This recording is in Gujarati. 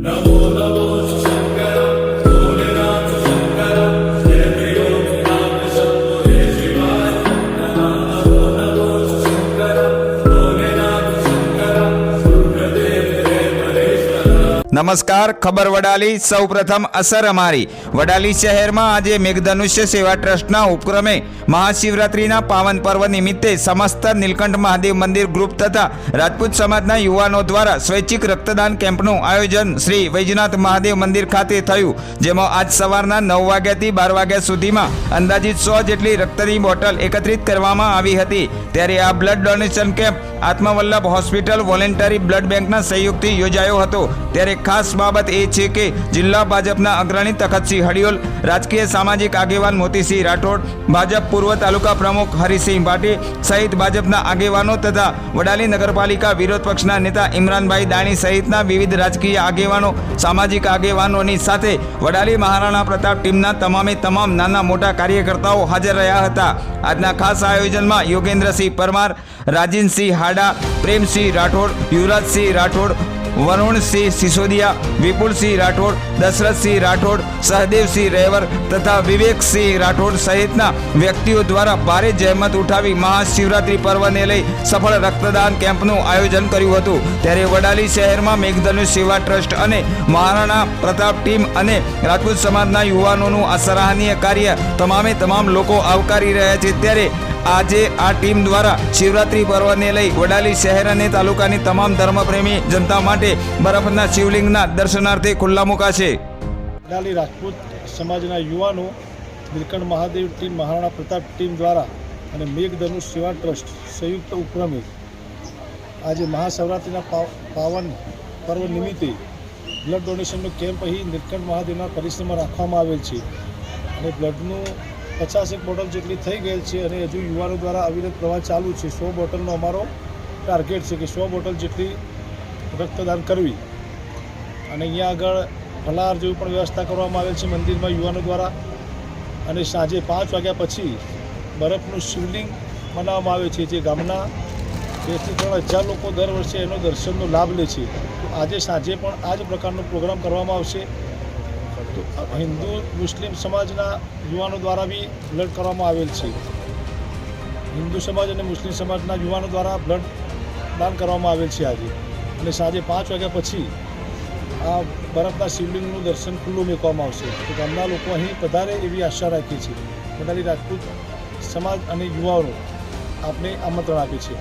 Namo love. Oh, oh. નમસ્કાર, ખબર વડાલી સૌપ્રથમ અસર અમારી. વડાલી શહેરમાં આજે મેઘધનુષ્ય સેવા ટ્રસ્ટના ઉપક્રમે મહાશિવરાત્રિના પાવન પર્વ નિમિત્તે સમસ્ત નીલકંઠ મહાદેવ મંદિર ગ્રુપ તથા રાજપૂત સમાજના યુવાનો દ્વારા સ્વૈચ્છિક રક્તદાન કેમ્પનું આયોજન શ્રી વૈજનાથ મહાદેવ મંદિર ખાતે થયું, જેમાં આજ સવારના નવ વાગ્યાથી બાર વાગ્યા સુધીમાં અંદાજિત સો જેટલી રક્તની બોટલ એકત્રિત કરવામાં આવી હતી. ત્યારે આ blood donation camp Atmavallabh hospital voluntary blood બેંકના સહયોગથી યોજાયો હતો. ત્યારે ખાસ બાબત એ છે કે જિલ્લા ભાજપના અગ્રણી તખતસિંહ હડિયોલ રાજકીય સામાજિક આગેવાન મોતીસિંહ રાઠોડ, ભાજપ પૂર્વ તાલુકા પ્રમુખ હરિસિંહ ભાટી સહિત ભાજપના આગેવાનો તથા વડાલી નગરપાલિકા વિરોધ પક્ષના નેતા ઇમરાનભાઈ દાણી સહિતના વિવિધ રાજકીય આગેવાનો, સામાજિક આગેવાનોની સાથે વડાલી મહારાણા પ્રતાપ ટીમના તમામે તમામ નાના મોટા કાર્યકર્તાઓ હાજર રહ્યા હતા. આજના ખાસ આયોજનમાં યોગેન્દ્રસિંહ પરમાર રાજીનસિંહ હાડા, પ્રેમસિંહ રાઠોડ, યુવરાજસિંહ રાઠોડ વરુણસિંહ સિસોદિયા વિપુલસિંહ રાઠોડ દશરથસિંહ રાઠોડ સહદેવસિંહ રેવર તથા વિવેકસિંહ રાઠોડ સહિતના વ્યક્તિઓ દ્વારા ભારે જહેમત ઉઠાવી મહાશિવરાત્રિ પર્વને લઈ સફળ રક્તદાન કેમ્પનું આયોજન કર્યું હતું. ત્યારે વડાલી શહેરમાં મેઘધનુષ સેવા ટ્રસ્ટ અને મહારાણા પ્રતાપ ટીમ અને રાજપૂત સમાજના યુવાનોનું આ સરાહનીય કાર્ય તમામે તમામ લોકો આવકારી રહ્યા છે. ત્યારે આજે આ ટીમ દ્વારા શિવરાત્રી પર્વને લઈ વડાલી શહેર અને તાલુકાની તમામ ધર્મપ્રેમી જનતા માટે બરફના શિવલિંગના દર્શનાર્થે ખુલ્લા મુકાશે વડાલી રાજપૂત સમાજના યુવાનો, નીલકંઠ મહાદેવ ટીમ, મહારાણા પ્રતાપ ટીમ દ્વારા અને મેઘધનુષ સેવા ટ્રસ્ટ સંયુક્ત ઉપક્રમે આજે મહાશિવરાત્રિના પાવ- પાવન પર્વ નિમિત્તે બ્લડ ડોનેશનનો કેમ્પ અહીં નીલકંઠ મહાદેવના પરિસરમાં રાખવામાં આવેલ છે. અને બ્લડનું પચાસેક બોટલ જેટલી થઈ ગયેલ છે અને હજુ યુવાનો દ્વારા અવિરત પ્રવાહ ચાલુ છે. સો બોટલનો અમારો ટાર્ગેટ છે કે સો બોટલ જેટલી રક્તદાન કરવી. અને અહીંયા આગળ ફલાહાર જેવી પણ વ્યવસ્થા કરવામાં આવેલ છે મંદિરમાં યુવાનો દ્વારા. અને સાંજે પાંચ વાગ્યા પછી બરફનું શિવલિંગ બનાવવામાં આવે છે જે ગામના બેથી ત્રણ હજાર લોકો દર વર્ષે એનો દર્શનનો લાભ લે છે. આજે સાંજે પણ આ જ પ્રકારનો પ્રોગ્રામ કરવામાં આવશે. તો હિન્દુ, મુસ્લિમ સમાજના યુવાનો દ્વારા બી બ્લડ કરવામાં આવેલ છે. હિન્દુ સમાજ અને મુસ્લિમ સમાજના યુવાનો દ્વારા બ્લડ દાન કરવામાં આવેલ છે આજે. અને સાંજે પાંચ વાગ્યા પછી આ બરફના શિવલિંગનું દર્શન ખુલ્લું મૂકવામાં આવશે. તો ગામના લોકો અહીં વધારે એવી આશા રાખીએ છીએ વડાલી રાજપૂત સમાજ અને યુવાનો આપને આમંત્રણ આપે છે.